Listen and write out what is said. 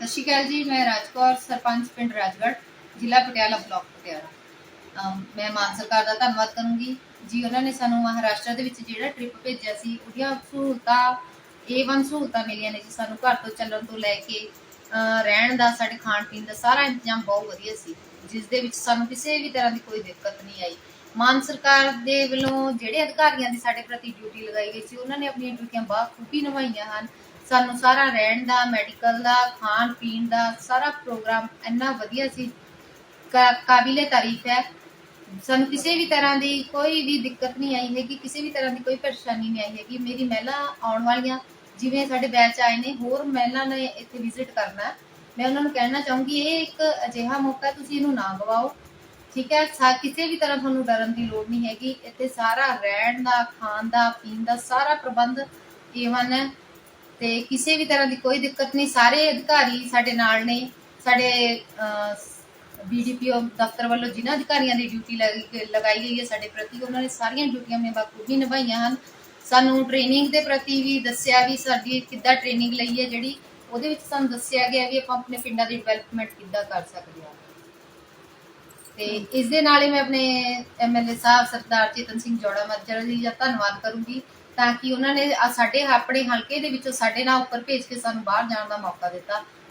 ਸਤਿ ਸ਼੍ਰੀ ਅਕਾਲ ਜੀ, ਮੈਂ ਰਾਜਕੌਰ, ਸਰਪੰਚ ਪਿੰਡ ਰਾਜਗੜ੍ਹ, ਜ਼ਿਲ੍ਹਾ ਪਟਿਆਲਾ ਬਲਾਕ ਪਟਿਆਲਾ। ਮੈਂ ਮਾਨ ਸਰਕਾਰ ਦਾ ਧੰਨਵਾਦ ਕਰੂੰਗੀ। ਜੀ, ਉਹਨਾਂ ਨੇ ਸਾਨੂੰ ਮਹਾਰਾਸ਼ਟਰ ਦੇ ਵਿੱਚ ਜਿਹੜਾ ਟ੍ਰਿਪ ਭੇਜਿਆ ਸੀ, ਉਹਦੀਆਂ ਸਹੂਲਤਾਂ A1 ਸਹੂਲਤਾਂ ਮਿਲੀਆਂ ਨੇ ਜੀ ਸਾਨੂੰ ਘਰ ਤੋਂ ਚੱਲਣ ਤੋਂ ਲੈ ਕੇ ਅਹ ਰਹਿਣ ਦਾ, ਸਾਡੇ ਖਾਣ ਪੀਣ ਦਾ ਸਾਰਾ ਇੰਤਜ਼ਾਮ ਬਹੁਤ ਵਧੀਆ ਸੀ, ਜਿਸ ਦੇ ਵਿੱਚ ਸਾਨੂੰ ਕਿਸੇ ਵੀ ਤਰ੍ਹਾਂ ਦੀ ਕੋਈ ਦਿੱਕਤ ਨਹੀਂ ਆਈ। ਮਾਨ ਸਰਕਾਰ ਦੇ ਵੱਲੋਂ ਜਿਹੜੇ ਅਧਿਕਾਰੀਆਂ ਦੀ ਸਾਡੇ ਪ੍ਰਤੀ ਡਿਊਟੀ ਲਗਾਈ ਗਈ ਸੀ, ਉਹਨਾਂ ਨੇ ਆਪਣੀਆਂ ਡਿਊਟੀਆਂ ਬਾਖੂਬੀ ਨਿਭਾਈਆਂ ਹਨ। ਸਾਨੂੰ ਸਾਰਾ ਰਹਿਣ ਦਾ ਮੈਡੀਕਲ ਦਾ, ਖਾਣ ਪੀਣ ਦਾ ਸਾਰਾ ਪ੍ਰੋਗਰਾਮ ਇੰਨਾ ਵਧੀਆ ਸੀ। ਕਾਬਿਲੇ ਤਾਰੀਫ ਹੈ। ਸਾਨੂੰ ਕਿਸੇ ਵੀ ਤਰ੍ਹਾਂ ਦੀ ਕੋਈ ਵੀ ਦਿੱਕਤ ਨਹੀਂ ਆਈ ਹੈਗੀ, ਕਿਸੇ ਵੀ ਤਰ੍ਹਾਂ ਦੀ ਕੋਈ ਪਰੇਸ਼ਾਨੀ ਨਹੀਂ ਆਈ ਹੈਗੀ। ਮੇਰੀ ਮਹਿਲਾ ਆਉਣ ਵਾਲੀਆਂ, ਜਿਵੇਂ ਸਾਡੇ ਬੈਚ ਆਏ ਨੇ, ਹੋਰ ਮਹਿਲਾ ਨੇ ਇੱਥੇ ਵਿਜ਼ਿਟ ਕਰਨਾ ਮੈਂ ਉਹਨਾਂ ਨੂੰ ਕਹਿਣਾ ਚਾਹੂੰਗੀ, ਇਹ ਇੱਕ ਅਜਿਹਾ ਮੌਕਾ ਤੁਸੀਂ ਇਹਨੂੰ ਨਾ ਗਵਾਓ। ਠੀਕ ਹੈ? ਸਾ, ਕਿਸੇ ਵੀ ਤਰ੍ਹਾਂ ਤੁਹਾਨੂੰ ਡਰਨ ਦੀ ਲੋੜ ਨਹੀਂ ਹੈਗੀ। ਇੱਥੇ ਸਾਰਾ ਰਹਿਣ ਦਾ, ਖਾਣ ਦਾ, ਪੀਣ ਦਾ ਸਾਰਾ ਪ੍ਰਬੰਧ ਏਵਨ ਹੈ। ਤੇ ਕਿਸੇ ਵੀ ਤਰ੍ਹਾਂ ਦੀ ਕੋਈ ਦਿੱਕਤ ਨਹੀਂ। ਸਾਰੇ ਅਧਿਕਾਰੀ ਸਾਡੇ ਨਾਲ ਨੇ। ਸਾਡੇ ਬੀਡੀਪੀਓ ਦਫ਼ਤਰ ਵੱਲੋਂ ਜਿਨ੍ਹਾਂ ਅਧਿਕਾਰੀਆਂ ਦੀ ਡਿਊਟੀ ਲਗਾਈ ਗਈ ਹੈ, ਸਾਡੇ ਪ੍ਰਤੀ ਉਹਨਾਂ ਨੇ ਸਾਰੀਆਂ ਡਿਊਟੀਆਂ ਮੈਂ ਬਾਖੂਬੀ ਨਿਭਾਈਆਂ ਹਨ। ਸਾਨੂੰ ਟ੍ਰੇਨਿੰਗ ਦੇ ਪ੍ਰਤੀ ਵੀ ਦੱਸਿਆ ਵੀ ਸਾਡੀ ਕਿੱਦਾਂ ਟ੍ਰੇਨਿੰਗ ਲਈ ਹੈ, ਜਿਹੜੀ ਉਹਦੇ ਵਿੱਚ ਸਾਨੂੰ ਦੱਸਿਆ ਗਿਆ ਵੀ ਆਪਾਂ ਆਪਣੇ ਪਿੰਡਾਂ ਦੀ ਡਿਵੈਲਪਮੈਂਟ ਕਿੱਦਾਂ ਕਰ ਸਕਦੇ ਹਾਂ। ਤੇ ਇਸ ਦੇ ਨਾਲ ਹੀ ਮੈਂ ਆਪਣੇ ਐਮਐਲਏ ਸਾਹਿਬ ਸਰਦਾਰ ਚੇਤਨ ਸਿੰਘ ਜੋੜਾ ਮੱਜਰ ਜੀ ਦਾ ਧੰਨਵਾਦ ਕਰੂੰਗੀ ਤਾਂ ਕਿ ਉਹਨਾਂ ਨੇ ਸਾਡੇ ਆਪਣੇ ਹਲਕੇ ਦੇ ਵਿੱਚੋਂ ਸਾਡੇ ਨਾਲ ਉੱਪਰ ਭੇਜ ਕੇ ਸਾਨੂੰ ਬਾਹਰ ਜਾਣ ਦਾ ਮੌਕਾ ਦਿੱਤਾ।